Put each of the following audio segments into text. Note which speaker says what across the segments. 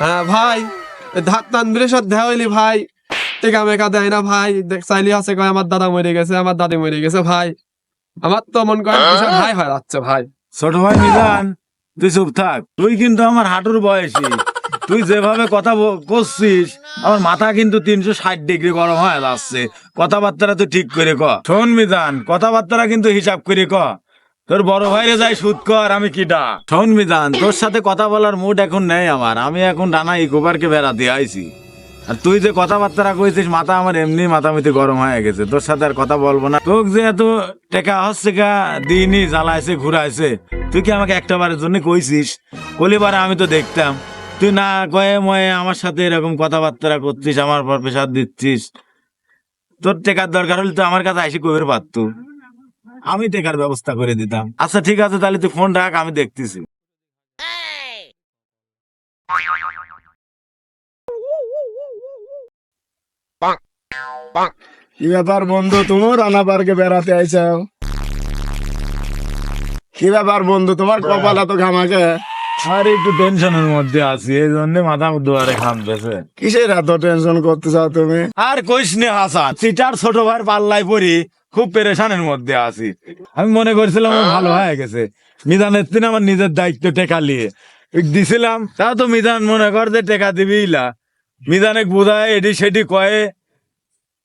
Speaker 1: হ্যাঁ ভাই ধাত সাথে দেখা হইলি ভাই। টেকা মেকা দেয় না ভাই। দেখ চাইলি আছে কয় আমার দাদা মরে গেছে আমার দাদি মরে গেছে ভাই। আমার তো মন করে বিশাল ভাই হয় যাচ্ছে ভাই।
Speaker 2: ছোট ভাই মিজান তুই চুপ থাক। তুই কিন্তু আমার হাঁটুর বয়সী। তুই যেভাবে কথা করছিস আমার মাথা কিন্তু তিনশো ষাট ডিগ্রি গরম হয়ে যাচ্ছে। কথাবার্তাটা তুই ঠিক করে ক। শোন মিজান কথাবার্তাটা কিন্তু হিসাব করে ক। তোর বড় ভাইরে যাই সুদ কর, আমি কিটা শোন মিজান, তোর সাথে কথা বলার মুড এখন নেই আমার। আমি এখন ডানা ইকোবারকে বেড়াতে আইছি। আর তুই যে কথাবার্তা কইছিস, মাথা আমার এমনি মাথা মাথামিতে গরম হয়ে গেছে। তোর সাথে আর কথা বলব না। তোকে যে এত টেকা হচ্ছে গা দিনই জ্বালাইছে, ঘুরাইছে। তুই কি আমাকে একটা বারের জন্য কইছিস? কলিবারে আমি তো দেখতাম। তুই না কয়ে ময়ে আমার সাথে এরকম কথাবার্তা করছিস আমার পর প্রেশার দিচ্ছিস। তোর টেকার দরকার হলে তো আমার কাছে আইসি কবের পারতো। আমি টেকার ব্যবস্থা করে দিতাম। আচ্ছা ঠিক আছে তাহলে তুই ফোন রাখ আমি দেখতেছি।
Speaker 3: কি ব্যাপার বন্ধু রানা পার্কে বেড়াতে আইসাও কি ব্যাপার বন্ধু তোমার কপাল এত ঘামাকে?
Speaker 2: আর একটু টেনশনের মধ্যে আছি এই জন্য মাথা দুয়ারে পেছে
Speaker 3: কিসের এত টেনশন করতে চাও তুমি?
Speaker 2: আর কইস নে হাসান সিটার ছোট ভাই পাল্লাই পড়ি খুব পেরেশানের মধ্যে আছি। আমি মনে করছিলাম ভালো হয়ে গেছে। মিজানের দিন আমার নিজের দায়িত্ব টেকা নিয়ে। দিছিলাম তাও তো মিজান মনে কর যে টেকা দিবিই না মিজানে এটি সেটি কয়ে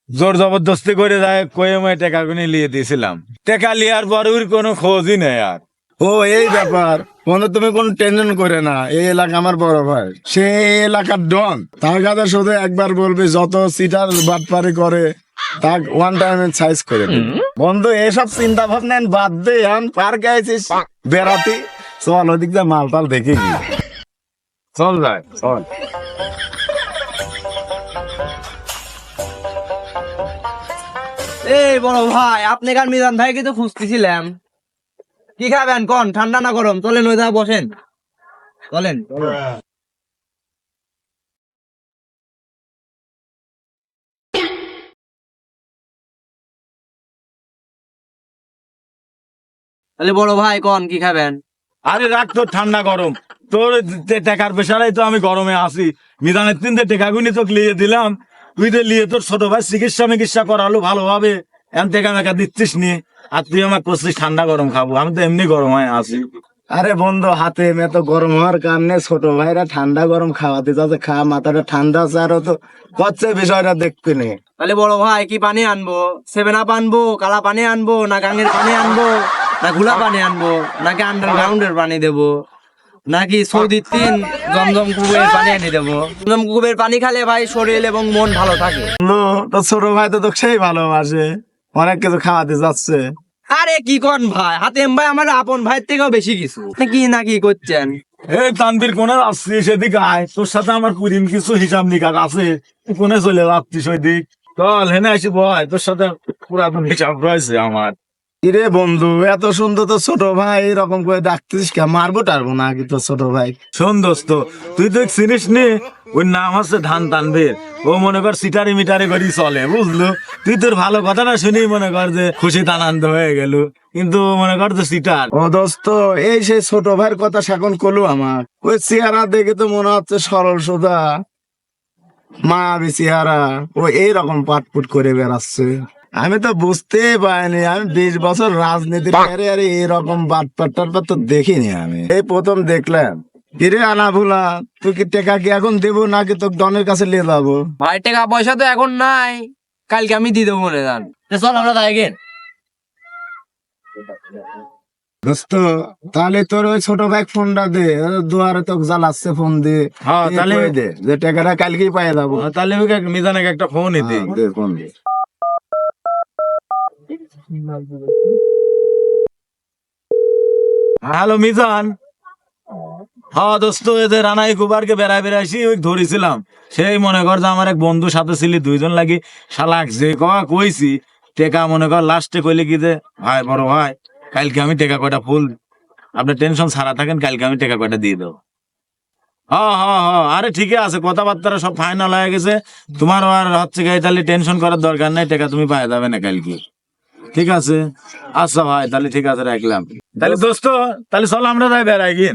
Speaker 2: জোর জবরদস্তি করে যায়, কয়ে মই টেকা গুনি নিয়ে দিয়েছিলাম টেকা লিয়ার পর ওর কোনো খোঁজই নেই আর।
Speaker 3: ও, এই ব্যাপার। মনে তুমি কোন টেনশন করে না। এই এলাকা আমার বড় ভাই। সে এলাকার ডন। তার কাছে শুধু একবার বলবি, যত সিটার বাটপারি করে তা ওয়ান টাইম সাইজ করে বন্ধু এসব চিন্তা ভাবনা বাদ দে এখন পার্কে আইছিস বেড়াতে। চল ওদিক দিয়ে মাল টাল দেখে গিয়ে
Speaker 2: চল যায়
Speaker 3: চল।
Speaker 4: এই বড় ভাই আপনি কার মিজান ভাইকে তো খুঁজতেছিলাম। কি খাবেন? কোন ঠান্ডা না গরম? চলেন ওই ধারে বসেন। চলেন। তাহলে বড় ভাই কোন কি খাবেন?
Speaker 2: আরে রাখ তোর ঠান্ডা গরম। তোর তে- টাকার পেশারাই তো আমি গরমে আছি। মিজানের তিন টেকা গুনি তোকে লিয়ে দিলাম। তুই তো লিয়ে তোর ছোট ভাই চিকিৎসা মিকিৎসা করালো ভালোভাবে। এম টেকা মেকা দিচ্ছিস নি। আর তুই আমার করছিস ঠান্ডা গরম খাব। আমি তো এমনি গরম হয়ে আছি।
Speaker 3: আরে বন্ধু হাতে মে তো গরম হওয়ার কারণে ছোট ভাইরা ঠান্ডা গরম খাওয়াতে যাচ্ছে। খা মাথাটা ঠান্ডা আছে আরও তো। কচ্ছে বিষয়টা দেখতে নেই
Speaker 4: তাহলে বড় ভাই কি পানি আনব? সেভেন আপ আনব কালা পানি আনব না গাঙ্গের পানি আনব? না ঘোলা পানি আনব নাকি আন্ডারগ্রাউন্ডের পানি দেবো নাকি সৌদি তিন জমজম কুকুরের পানি এনে দেবো। জমজম কুকুরের পানি খেলে ভাই শরীর এবং মন ভালো থাকে।
Speaker 3: তো ছোট ভাই তো তোকে সেই ভালোবাসে। অনেক কিছু খাওয়াতে যাচ্ছে।
Speaker 4: আরে কি কন ভাই হাতেম ভাই আমার আপন ভাইয়ের থেকেও বেশি কিছু। কি না কি করছেন?
Speaker 2: এই তানবীর কোনে আসছিস এদিকে আয়। তোর সাথে আমার পুরিম কিছু হিসাব নিকাশ আছে। তুই কোনে চলে যাচ্ছিস ওই দিক চল হেনে আসি বয় তোর সাথে পুরাতন হিসাব রয়েছে আমার।
Speaker 3: কিরে বন্ধু এত সুন্দর তো ছোট ভাই এরকম করে ডাকতিস কে মারবো টারবো না কি তোর ছোট ভাই।
Speaker 2: শোন দোস্ত তুই তো চিনিস নি? ওর নাম হচ্ছে ধান তানবীর ও মনে কর সিটারি মিটারি করি চলে বুঝলো? তুই তোর ভালো কথাটা শুনেই মনে কর যে খুশি আনন্দ হয়ে গেল। কিন্তু মনে কর যে সিটার।
Speaker 3: ও দোস্ত এই সেই ছোট ভাইয়ের কথা সেখন কলু আমার। ওই চেহারা দেখে তো মনে হচ্ছে সরল সোজা। মায়াবী চেহারা ও এইরকম পাটপুট করে বেড়াচ্ছে। আমি তো বুঝতেই পারিনি আমি বিশ বছর রাজনীতির ক্যারিয়ারে এরকম বাটপাট টাটপাট তো দেখিনি আমি। এই প্রথম দেখলাম কিরে আনা ভুলা তুই কি টেকা কি এখন দেবো নাকি তোর ডনের কাছে নিয়ে যাব?
Speaker 4: ভাই টাকা পয়সা তো এখন নাই। কালকে আমি দিয়ে দেবো মনে যান চল আমরা তাই গেন
Speaker 3: দোস্ত তাহলে তোর ওই ছোট ভাই ফোনটা দে দুয়ারে তোকে জ্বালাচ্ছে ফোন দে
Speaker 2: হ্যাঁ, তাহলে-
Speaker 3: দে? যে টাকাটা কালকেই পাই যাব।
Speaker 2: তাহলে ওকে একটা ফোনই দিই
Speaker 3: দে ফোন দে।
Speaker 2: হ্যালো, মিজান। হ্যাঁ দোস্ত এদের রানাই কুবারকে বেড়ায় বেড়াইছি ওই ধরেছিলাম। সেই মনে কর যে আমার এক বন্ধু সাথে ছিলি, দুইজন লাগি। শালাক, যে কয়া কইছি, টেকা মনে কর লাস্টে কইলে কি যে, ভাই, বড় ভাই, কালকে আমি টেকা কয়টা ফুল আপনি টেনশন ছাড়া থাকেন, কালকে আমি টেকা কয়টা দিয়ে দেবো। হ্যাঁ হ্যাঁ হ্যাঁ আরে ঠিকই আছে কথাবার্তা সব ফাইনাল হয়ে গেছে। তোমার আর হচ্ছে তাহলে টেনশন করার দরকার নাই, টাকা তুমি পাই যাবে না কালকে। ঠিক আছে। আচ্ছা ভাই, তাহলে ঠিক আছে, রাখলাম। তাহলে দোস্ত, তাহলে চলো আমরা যাই বেড়াই গিয়ে